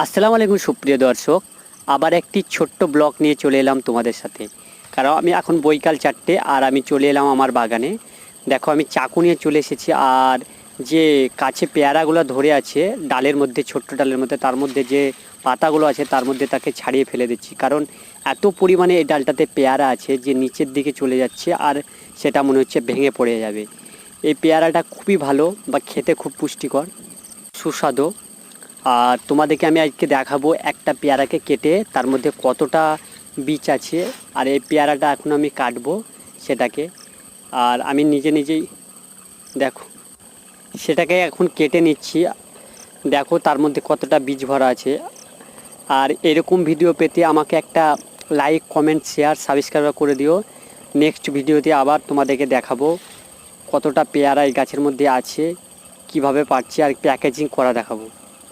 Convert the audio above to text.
আসসালামু আলাইকুম সুপ্রিয় দর্শক, আবার একটি ছোট্ট ব্লক নিয়ে চলে এলাম তোমাদের সাথে। কারণ আমি এখন বৈকাল চারটে, আর আমি চলে এলাম আমার বাগানে। দেখো, আমি চাকু নিয়ে চলে এসেছি, আর যে কাছে পেয়ারাগুলো ধরে আছে, ডালের মধ্যে, ছোট্ট ডালের মধ্যে, তার মধ্যে যে পাতাগুলো আছে, তার মধ্যে তাকে ছাড়িয়ে ফেলে দিচ্ছি। কারণ এত পরিমাণে এই ডালটাতে পেয়ারা আছে যে নিচের দিকে চলে যাচ্ছে, আর সেটা মনে হচ্ছে ভেঙে পড়ে যাবে। এই পেয়ারাটা খুবই ভালো বা খেতে খুব পুষ্টিকর, সুস্বাদু। আর তোমাদেরকে আমি আজকে দেখাবো একটা পেয়ারাকে কেটে তার মধ্যে কতটা বীজ আছে। আর এই পেয়ারাটা এখন আমি কাটবো সেটাকে। আর আমি নিজে নিজেই দেখো, সেটাকে এখন কেটে নিচ্ছি। দেখো তার মধ্যে কতটা বীজ ভরা আছে। আর এরকম ভিডিও পেতে আমাকে একটা লাইক কমেন্ট শেয়ার সাবস্ক্রাইব করে দিও। নেক্সট ভিডিওতে আবার তোমাদেরকে দেখাবো কতটা পেয়ারা এই গাছের মধ্যে আছে, কীভাবে পারছি আর প্যাকেজিং করা দেখাবো।